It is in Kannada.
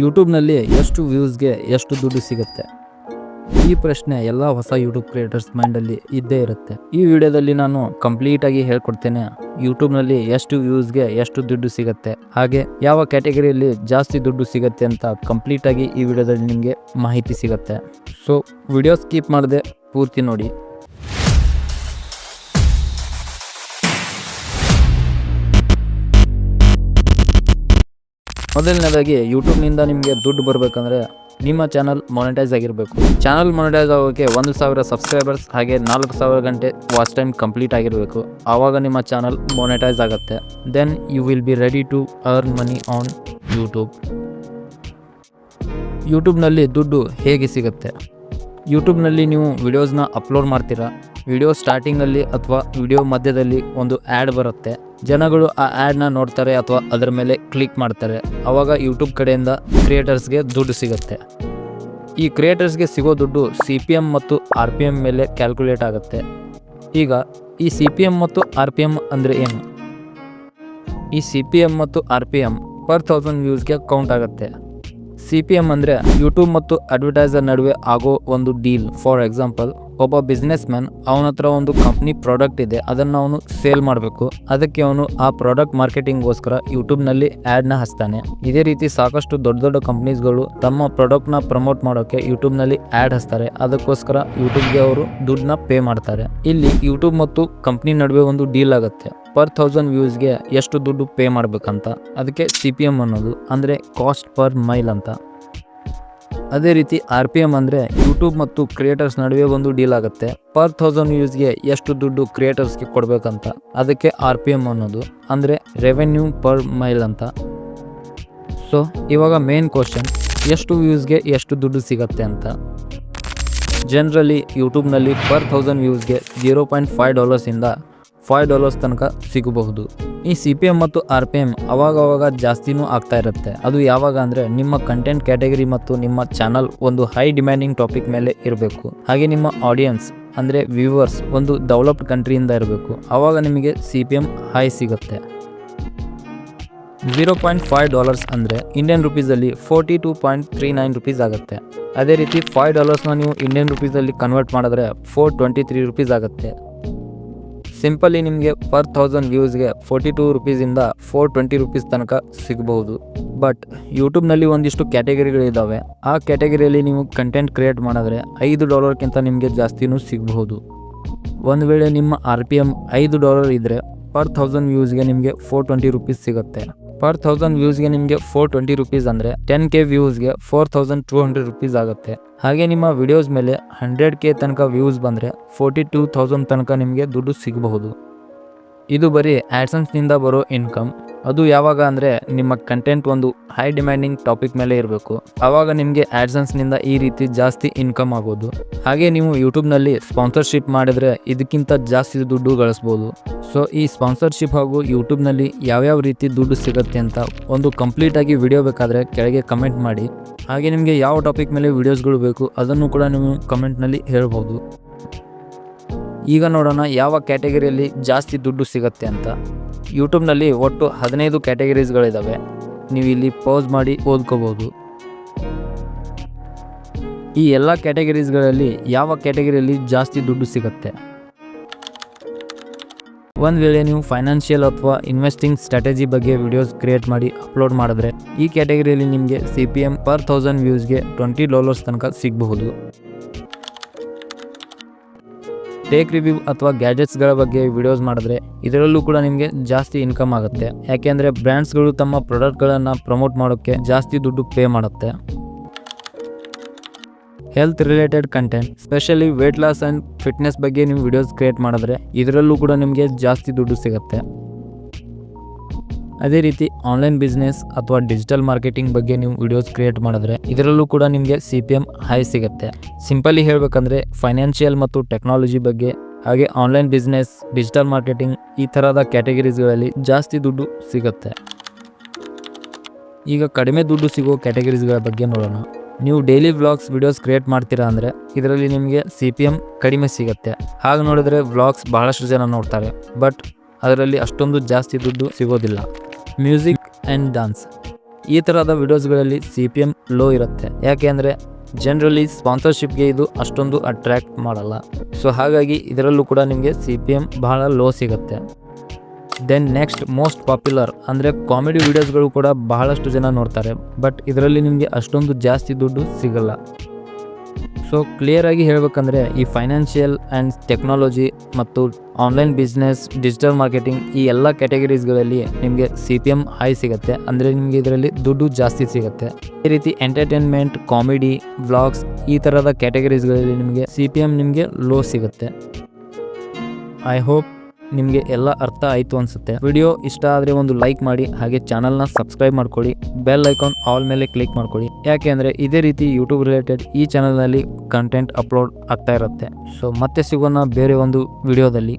ಯೂಟ್ಯೂಬ್ನಲ್ಲಿ ಎಷ್ಟು ವ್ಯೂಸ್ಗೆ ಎಷ್ಟು ದುಡ್ಡು ಸಿಗುತ್ತೆ? ಈ ಪ್ರಶ್ನೆ ಎಲ್ಲ ಹೊಸ ಯೂಟ್ಯೂಬ್ ಕ್ರಿಯೇಟರ್ಸ್ ಮೈಂಡಲ್ಲಿ ಇದ್ದೇ ಇರುತ್ತೆ. ಈ ವಿಡಿಯೋದಲ್ಲಿ ನಾನು ಕಂಪ್ಲೀಟಾಗಿ ಹೇಳ್ಕೊಡ್ತೇನೆ, ಯೂಟ್ಯೂಬ್ನಲ್ಲಿ ಎಷ್ಟು ವ್ಯೂಸ್ಗೆ ಎಷ್ಟು ದುಡ್ಡು ಸಿಗುತ್ತೆ, ಹಾಗೆ ಯಾವ ಕ್ಯಾಟಗರಿಯಲ್ಲಿ ಜಾಸ್ತಿ ದುಡ್ಡು ಸಿಗುತ್ತೆ ಅಂತ ಕಂಪ್ಲೀಟಾಗಿ ಈ ವಿಡಿಯೋದಲ್ಲಿ ನಿಮಗೆ ಮಾಹಿತಿ ಸಿಗುತ್ತೆ. ಸೊ, ವಿಡಿಯೋ ಸ್ಕಿಪ್ ಮಾಡದೆ ಪೂರ್ತಿ ನೋಡಿ. ಮೊದಲನೇದಾಗಿ ಯೂಟ್ಯೂಬ್ನಿಂದ ನಿಮಗೆ ದುಡ್ಡು ಬರಬೇಕಂದ್ರೆ ನಿಮ್ಮ ಚಾನಲ್ ಮೊನಿಟೈಸ್ ಆಗಿರಬೇಕು. ಚಾನಲ್ ಮೊನಿಟೈಸ್ ಆಗೋಕ್ಕೆ ಒಂದು ಸಾವಿರ ಸಬ್ಸ್ಕ್ರೈಬರ್ಸ್ ಹಾಗೆ ನಾಲ್ಕು ಸಾವಿರ ಗಂಟೆ ವಾಚ್ ಟೈಮ್ ಕಂಪ್ಲೀಟ್ ಆಗಿರಬೇಕು. ಆವಾಗ ನಿಮ್ಮ ಚಾನಲ್ ಮೊನಿಟೈಸ್ ಆಗುತ್ತೆ. Then you will be ready to earn money on YouTube ಯೂಟ್ಯೂಬ್ನಲ್ಲಿ ದುಡ್ಡು ಹೇಗೆ ಸಿಗುತ್ತೆ? ಯೂಟ್ಯೂಬ್ನಲ್ಲಿ ನೀವು ವಿಡಿಯೋಸ್ನ ಅಪ್ಲೋಡ್ ಮಾಡ್ತೀರಾ? ವಿಡಿಯೋ ಸ್ಟಾರ್ಟಿಂಗಲ್ಲಿ ಅಥವಾ ವಿಡಿಯೋ ಮಧ್ಯದಲ್ಲಿ ಒಂದು ಆ್ಯಡ್ ಬರುತ್ತೆ. ಜನಗಳು ಆ ಆ್ಯಡ್ನ ನೋಡ್ತಾರೆ ಅಥವಾ ಅದರ ಮೇಲೆ ಕ್ಲಿಕ್ ಮಾಡ್ತಾರೆ. ಆವಾಗ ಯೂಟ್ಯೂಬ್ ಕಡೆಯಿಂದ ಕ್ರಿಯೇಟರ್ಸ್ಗೆ ದುಡ್ಡು ಸಿಗುತ್ತೆ. ಈ ಕ್ರಿಯೇಟರ್ಸ್ಗೆ ಸಿಗೋ ದುಡ್ಡು ಸಿ ಪಿ ಎಂ ಮತ್ತು ಆರ್ ಪಿ ಎಂ ಮೇಲೆ ಕ್ಯಾಲ್ಕುಲೇಟ್ ಆಗುತ್ತೆ. ಈಗ ಈ ಸಿ ಪಿ ಎಂ ಮತ್ತು ಆರ್ ಪಿ ಎಂ ಅಂದರೆ ಏನು? ಈ ಸಿ ಪಿ ಎಂ ಮತ್ತು R P M per thousand ವ್ಯೂಸ್ಗೆ count ಆಗುತ್ತೆ. ಸಿ ಪಿ ಎಂ ಅಂದರೆ ಯೂಟ್ಯೂಬ್ ಮತ್ತು ಅಡ್ವರ್ಟೈಸರ್ ನಡುವೆ ಆಗೋ ಒಂದು ಡೀಲ್ ಫಾರ್ ಎಕ್ಸಾಂಪಲ್ ಒಬ್ಬ ಬಿಸ್ನೆಸ್ ಮ್ಯಾನ್ ಅವನ ಹತ್ರ ಒಂದು ಕಂಪ್ನಿ ಪ್ರಾಡಕ್ಟ್ ಇದೆ, ಅದನ್ನು ಅವನು ಸೇಲ್ ಮಾಡಬೇಕು. ಅದಕ್ಕೆ ಅವನು ಆ ಪ್ರಾಡಕ್ಟ್ ಮಾರ್ಕೆಟಿಂಗ್ಗೋಸ್ಕರ ಯೂಟ್ಯೂಬ್ನಲ್ಲಿ ಆ್ಯಡ್ನ ಹಚ್ತಾನೆ. ಇದೇ ರೀತಿ ಸಾಕಷ್ಟು ದೊಡ್ಡ ದೊಡ್ಡ ಕಂಪ್ನೀಸ್ಗಳು ತಮ್ಮ ಪ್ರಾಡಕ್ಟ್ನ ಪ್ರಮೋಟ್ ಮಾಡೋಕ್ಕೆ ಯೂಟ್ಯೂಬ್ನಲ್ಲಿ ಆ್ಯಡ್ ಹಚ್ತಾರೆ. ಅದಕ್ಕೋಸ್ಕರ ಯೂಟ್ಯೂಬ್ಗೆ ಅವರು ದುಡ್ಡನ್ನ ಪೇ ಮಾಡ್ತಾರೆ. ಇಲ್ಲಿ ಯೂಟ್ಯೂಬ್ ಮತ್ತು ಕಂಪ್ನಿ ನಡುವೆ ಒಂದು ಡೀಲ್ ಆಗುತ್ತೆ. ಪರ್ ಥೌಸಂಡ್ ವ್ಯೂಸ್ಗೆ ಎಷ್ಟು ದುಡ್ಡು ಪೇ ಮಾಡಬೇಕಂತ. ಅದಕ್ಕೆ ಸಿ ಪಿ ಎಂ ಅನ್ನೋದು, ಅಂದರೆ ಕಾಸ್ಟ್ ಪರ್ ಮೈಲ್ ಅಂತ. ಅದೇ ರೀತಿ ಆರ್ ಪಿ ಎಂ ಅಂದರೆ ಯೂಟ್ಯೂಬ್ ಮತ್ತು ಕ್ರಿಯೇಟರ್ಸ್ ನಡುವೆ ಒಂದು ಡೀಲ್ ಆಗುತ್ತೆ. ಪರ್ ಥೌಸಂಡ್ ವ್ಯೂಸ್ಗೆ ಎಷ್ಟು ದುಡ್ಡು ಕ್ರಿಯೇಟರ್ಸ್ಗೆ ಕೊಡಬೇಕಂತ. ಅದಕ್ಕೆ ಆರ್ ಪಿ ಎಂ ಅನ್ನೋದು, ಅಂದರೆ ರೆವೆನ್ಯೂ ಪರ್ ಮೈಲ್ ಅಂತ. ಸೊ ಇವಾಗ ಮೇನ್ ಕ್ವಶನ್ ಎಷ್ಟು ವ್ಯೂಸ್ಗೆ ಎಷ್ಟು ದುಡ್ಡು ಸಿಗತ್ತೆ ಅಂತ. ಜನರಲಿ ಯೂಟ್ಯೂಬ್ನಲ್ಲಿ ಪರ್ ಥೌಸಂಡ್ ವ್ಯೂಸ್ಗೆ ಜೀರೋ ಪಾಯಿಂಟ್ ಫೈವ್ ಡಾಲರ್ಸಿಂದ ಫೈವ್ ಡಾಲರ್ಸ್ ತನಕ ಸಿಗಬಹುದು. ಈ ಸಿ ಪಿ ಎಂ ಮತ್ತು ಆರ್ ಪಿ ಎಂ ಅವಾಗವಾಗ ಜಾಸ್ತಿನೂ ಆಗ್ತಾ ಇರುತ್ತೆ. ಅದು ಯಾವಾಗ ಅಂದರೆ ನಿಮ್ಮ ಕಂಟೆಂಟ್ ಕ್ಯಾಟಗರಿ ಮತ್ತು ನಿಮ್ಮ ಚಾನಲ್ ಒಂದು ಹೈ ಡಿಮ್ಯಾಂಡಿಂಗ್ ಟಾಪಿಕ್ ಮೇಲೆ ಇರಬೇಕು. ಹಾಗೆ ನಿಮ್ಮ ಆಡಿಯನ್ಸ್ ಅಂದರೆ ವ್ಯೂವರ್ಸ್ ಒಂದು ಡೆವಲಪ್ಡ್ ಕಂಟ್ರಿಯಿಂದ ಇರಬೇಕು. ಆವಾಗ ನಿಮಗೆ ಸಿ ಪಿ ಎಂ ಹೈ ಸಿಗುತ್ತೆ. ಝೀರೋ ಪಾಯಿಂಟ್ ಫೈವ್ ಡಾಲರ್ಸ್ ಅಂದರೆ Indian ರುಪೀಸಲ್ಲಿ forty two point three nine rupees ಆಗುತ್ತೆ. ಅದೇ ರೀತಿ ಫೈವ್ ಡಾಲರ್ಸ್ನ ನೀವು ಇಂಡಿಯನ್ ರುಪೀಸಲ್ಲಿ ಕನ್ವರ್ಟ್ ಮಾಡಿದ್ರೆ ಫೋರ್ ಟ್ವೆಂಟಿ ತ್ರೀ ರುಪೀಸ್ ಆಗುತ್ತೆ. ಸಿಂಪಲಿ ನಿಮಗೆ ಪರ್ ಥೌಸಂಡ್ ವ್ಯೂಸ್ಗೆ ಫೋರ್ಟಿ ಟೂ ರುಪೀಸಿಂದ ಫೋರ್ ಟ್ವೆಂಟಿ ರುಪೀಸ್ ತನಕ ಸಿಗಬಹುದು. ಬಟ್ ಯೂಟ್ಯೂಬ್ನಲ್ಲಿ ಒಂದಿಷ್ಟು ಕ್ಯಾಟಗರಿಗಳಿದ್ದಾವೆ ಆ ಕ್ಯಾಟಗರಿಯಲ್ಲಿ ನೀವು ಕಂಟೆಂಟ್ ಕ್ರಿಯೇಟ್ ಮಾಡಿದ್ರೆ ಐದು ಡಾಲರ್ಗಿಂತ ನಿಮಗೆ ಜಾಸ್ತಿನೂ ಸಿಗಬಹುದು. ಒಂದು ವೇಳೆ ನಿಮ್ಮ ಆರ್ ಪಿ ಎಂ ಐದು ಡಾಲರ್ ಇದ್ದರೆ ಪರ್ ಥೌಸಂಡ್ ವ್ಯೂಸ್ಗೆ ನಿಮಗೆ ಫೋರ್ ಟ್ವೆಂಟಿ ರುಪೀಸ್ ಸಿಗುತ್ತೆ. ಪರ್ ಥೌಸಂಡ್ ವ್ಯೂಸ್ಗೆ ನಿಮಗೆ ಫೋರ್ ಟ್ವೆಂಟಿ ರುಪೀಸ್ ಅಂದರೆ ten K ವ್ಯೂಸ್ಗೆ four thousand two hundred rupees ಆಗುತ್ತೆ. ಹಾಗೆ ನಿಮ್ಮ ವಿಡಿಯೋಸ್ ಮೇಲೆ ಹಂಡ್ರೆಡ್ ಕೆ ತನಕ ವ್ಯೂಸ್ ಬಂದರೆ ಫೋರ್ಟಿ ಟೂ ತೌಸಂಡ್ ತನಕ ನಿಮಗೆ ದುಡ್ಡು ಸಿಗಬಹುದು. ಇದು ಬರೀ ಆ್ಯಡ್ಸನ್ಸ್ನಿಂದ ಬರೋ ಇನ್ಕಮ್ ಅದು ಯಾವಾಗ ಅಂದರೆ ನಿಮ್ಮ ಕಂಟೆಂಟ್ ಒಂದು ಹೈ ಡಿಮ್ಯಾಂಡಿಂಗ್ ಟಾಪಿಕ್ ಮೇಲೆ ಇರಬೇಕು. ಆವಾಗ ನಿಮಗೆ ಆ್ಯಡ್ಸನ್ಸ್ನಿಂದ ಈ ರೀತಿ ಜಾಸ್ತಿ ಇನ್ಕಮ್ ಆಗೋದು. ಹಾಗೆ ನೀವು ಯೂಟ್ಯೂಬ್ನಲ್ಲಿ ಸ್ಪಾನ್ಸರ್ಶಿಪ್ ಮಾಡಿದರೆ ಇದಕ್ಕಿಂತ ಜಾಸ್ತಿ ದುಡ್ಡು ಗಳಿಸ್ಬೋದು. ಸೊ ಈ ಸ್ಪಾನ್ಸರ್ಶಿಪ್ ಹಾಗೂ ಯೂಟ್ಯೂಬ್ನಲ್ಲಿ ಯಾವ್ಯಾವ ರೀತಿ ದುಡ್ಡು ಸಿಗುತ್ತೆ ಅಂತ ಒಂದು ಕಂಪ್ಲೀಟಾಗಿ ವಿಡಿಯೋ ಬೇಕಾದರೆ ಕೆಳಗೆ ಕಮೆಂಟ್ ಮಾಡಿ. ಹಾಗೆ ನಿಮಗೆ ಯಾವ ಟಾಪಿಕ್ ಮೇಲೆ ವಿಡಿಯೋಸ್ಗಳು ಬೇಕು ಅದನ್ನು ಕೂಡ ನೀವು ಕಮೆಂಟ್ನಲ್ಲಿ ಹೇಳ್ಬೋದು. ಈಗ ನೋಡೋಣ ಯಾವ ಕ್ಯಾಟಗರಿಯಲ್ಲಿ ಜಾಸ್ತಿ ದುಡ್ಡು ಸಿಗುತ್ತೆ ಅಂತ. ಯೂಟ್ಯೂಬ್ನಲ್ಲಿ ಒಟ್ಟು ಹದಿನೈದು ಕ್ಯಾಟಗರೀಸ್ಗಳಿದ್ದಾವೆ ನೀವು ಇಲ್ಲಿ ಪೌಸ್ ಮಾಡಿ ಓದ್ಕೋಬೋದು. ಈ ಎಲ್ಲ ಕ್ಯಾಟಗರೀಸ್ಗಳಲ್ಲಿ ಯಾವ ಕ್ಯಾಟಗರಿಯಲ್ಲಿ ಜಾಸ್ತಿ ದುಡ್ಡು ಸಿಗುತ್ತೆ? ಒಂದು ವೇಳೆ ನೀವು ಫೈನಾನ್ಷಿಯಲ್ ಅಥವಾ ಇನ್ವೆಸ್ಟಿಂಗ್ ಸ್ಟ್ರಾಟಜಿ ಬಗ್ಗೆ ವಿಡಿಯೋಸ್ ಕ್ರಿಯೇಟ್ ಮಾಡಿ ಅಪ್ಲೋಡ್ ಮಾಡಿದ್ರೆ ಈ ಕ್ಯಾಟಗರಿಯಲ್ಲಿ ನಿಮಗೆ C P M per thousand ವ್ಯೂಸ್ಗೆ twenty dollars ತನಕ ಸಿಗಬಹುದು. ಟೇಕ್ ರಿವ್ಯೂ ಅಥವಾ ಗ್ಯಾಜೆಟ್ಸ್ಗಳ ಬಗ್ಗೆ ವಿಡಿಯೋಸ್ ಮಾಡಿದ್ರೆ ಇದರಲ್ಲೂ ಕೂಡ ನಿಮಗೆ ಜಾಸ್ತಿ ಇನ್ಕಮ್ ಆಗುತ್ತೆ. ಯಾಕೆಂದರೆ ಬ್ರ್ಯಾಂಡ್ಸ್ಗಳು ತಮ್ಮ ಪ್ರಾಡಕ್ಟ್ಗಳನ್ನು ಪ್ರಮೋಟ್ ಮಾಡೋಕ್ಕೆ ಜಾಸ್ತಿ ದುಡ್ಡು ಪೇ ಮಾಡುತ್ತೆ. Health related content, specially weight loss and fitness ಬಗ್ಗೆ ನೀವು ವಿಡಿಯೋಸ್ ಕ್ರಿಯೇಟ್ ಮಾಡಿದ್ರೆ ಇದರಲ್ಲೂ ಕೂಡ ನಿಮಗೆ ಜಾಸ್ತಿ ದುಡ್ಡು ಸಿಗುತ್ತೆ. ಅದೇ ರೀತಿ ಆನ್ಲೈನ್ ಬಿಸ್ನೆಸ್ ಅಥವಾ ಡಿಜಿಟಲ್ ಮಾರ್ಕೆಟಿಂಗ್ ಬಗ್ಗೆ ನೀವು ವಿಡಿಯೋಸ್ ಕ್ರಿಯೇಟ್ ಮಾಡಿದ್ರೆ ಇದರಲ್ಲೂ ಕೂಡ ನಿಮಗೆ ಸಿ ಪಿ ಎಂ ಹೈ ಸಿಗುತ್ತೆ. ಸಿಂಪಲಿ ಹೇಳಬೇಕಂದ್ರೆ ಫೈನಾನ್ಷಿಯಲ್ ಮತ್ತು ಟೆಕ್ನಾಲಜಿ ಬಗ್ಗೆ, ಹಾಗೆ ಆನ್ಲೈನ್ ಬಿಸ್ನೆಸ್ ಡಿಜಿಟಲ್ ಮಾರ್ಕೆಟಿಂಗ್ ಈ ಥರದ ಕ್ಯಾಟಗರೀಸ್ಗಳಲ್ಲಿ ಜಾಸ್ತಿ ದುಡ್ಡು ಸಿಗುತ್ತೆ. ಈಗ ಕಡಿಮೆ ದುಡ್ಡು ಸಿಗೋ ಕ್ಯಾಟಗರೀಸ್ಗಳ ಬಗ್ಗೆ ನೋಡೋಣ. ನೀವು ಡೈಲಿ ವ್ಲಾಗ್ಸ್ ವಿಡಿಯೋಸ್ ಕ್ರಿಯೇಟ್ ಮಾಡ್ತೀರಾ ಅಂದರೆ ಇದರಲ್ಲಿ ನಿಮಗೆ ಸಿ ಪಿ ಎಂ ಕಡಿಮೆ ಸಿಗುತ್ತೆ. ಹಾಗೆ ನೋಡಿದರೆ ವ್ಲಾಗ್ಸ್ ಬಹಳಷ್ಟು ಜನ ನೋಡ್ತಾರೆ ಬಟ್ ಅದರಲ್ಲಿ ಅಷ್ಟೊಂದು ಜಾಸ್ತಿ ದುಡ್ಡು ಸಿಗೋದಿಲ್ಲ. Music and dance. ಈ ಥರದ ವಿಡಿಯೋಸ್ಗಳಲ್ಲಿ ಸಿ ಪಿ ಎಂ ಲೋ ಇರುತ್ತೆ. ಯಾಕೆ ಅಂದರೆ ಜನರಲಿ ಸ್ಪಾನ್ಸರ್ಶಿಪ್ಗೆ ಇದು ಅಷ್ಟೊಂದು ಅಟ್ರ್ಯಾಕ್ಟ್ ಮಾಡಲ್ಲ. ಸೊ ಹಾಗಾಗಿ ಇದರಲ್ಲೂ ಕೂಡ ನಿಮಗೆ ಸಿ ಪಿ ಎಂ ಭಾಳ ಲೋ ಸಿಗುತ್ತೆ. ದೆನ್ ನೆಕ್ಸ್ಟ್ ಮೋಸ್ಟ್ ಪಾಪ್ಯುಲರ್ ಅಂದರೆ ಕಾಮಿಡಿ ವಿಡಿಯೋಸ್ಗಳು ಕೂಡ ಬಹಳಷ್ಟು ಜನ ನೋಡ್ತಾರೆ. ಬಟ್ ಇದರಲ್ಲಿ ನಿಮಗೆ ಅಷ್ಟೊಂದು ಜಾಸ್ತಿ ದುಡ್ಡು ಸಿಗಲ್ಲ. ಸೊ ಕ್ಲಿಯರಾಗಿ ಹೇಳಬೇಕಂದ್ರೆ ಈ ಫೈನಾನ್ಷಿಯಲ್ ಆ್ಯಂಡ್ ಟೆಕ್ನಾಲಜಿ ಮತ್ತು ಆನ್ಲೈನ್ ಬಿಸ್ನೆಸ್ ಡಿಜಿಟಲ್ ಮಾರ್ಕೆಟಿಂಗ್ ಈ ಎಲ್ಲ ಕ್ಯಾಟಗರೀಸ್ಗಳಲ್ಲಿ ನಿಮಗೆ ಸಿ ಪಿ ಎಂ ಹೈ ಸಿಗುತ್ತೆ. ಅಂದರೆ ನಿಮಗೆ ಇದರಲ್ಲಿ ದುಡ್ಡು ಜಾಸ್ತಿ ಸಿಗುತ್ತೆ. ಈ ರೀತಿ ಎಂಟರ್ಟೈನ್ಮೆಂಟ್ ಕಾಮಿಡಿ ವ್ಲಾಗ್ಸ್ ಈ ಥರದ ಕ್ಯಾಟಗರೀಸ್ಗಳಲ್ಲಿ ನಿಮಗೆ ಸಿ ಪಿ ಎಂ ನಿಮಗೆ ಲೋ ಸಿಗುತ್ತೆ. ಐ ಹೋಪ್ ನಿಮಗೆ ಎಲ್ಲ ಅರ್ಥ ಆಯಿತು ಅನಿಸುತ್ತೆ. ವಿಡಿಯೋ ಇಷ್ಟ ಆದರೆ ಒಂದು ಲೈಕ್ ಮಾಡಿ, ಹಾಗೆ ಚಾನಲ್ನ ಸಬ್ಸ್ಕ್ರೈಬ್ ಮಾಡ್ಕೊಳ್ಳಿ ಬೆಲ್ ಐಕಾನ್ ಆಲ್ ಮೇಲೆ ಕ್ಲಿಕ್ ಮಾಡ್ಕೊಳ್ಳಿ. ಯಾಕೆ ಅಂದರೆ ಇದೇ ರೀತಿ ಯೂಟ್ಯೂಬ್ ರಿಲೇಟೆಡ್ ಈ ಚಾನಲ್ನಲ್ಲಿ ಕಂಟೆಂಟ್ ಅಪ್ಲೋಡ್ ಆಗ್ತಾ ಇರುತ್ತೆ. ಸೊ ಮತ್ತೆ ಸಿಗೋಣ ಬೇರೆ ಒಂದು ವಿಡಿಯೋದಲ್ಲಿ.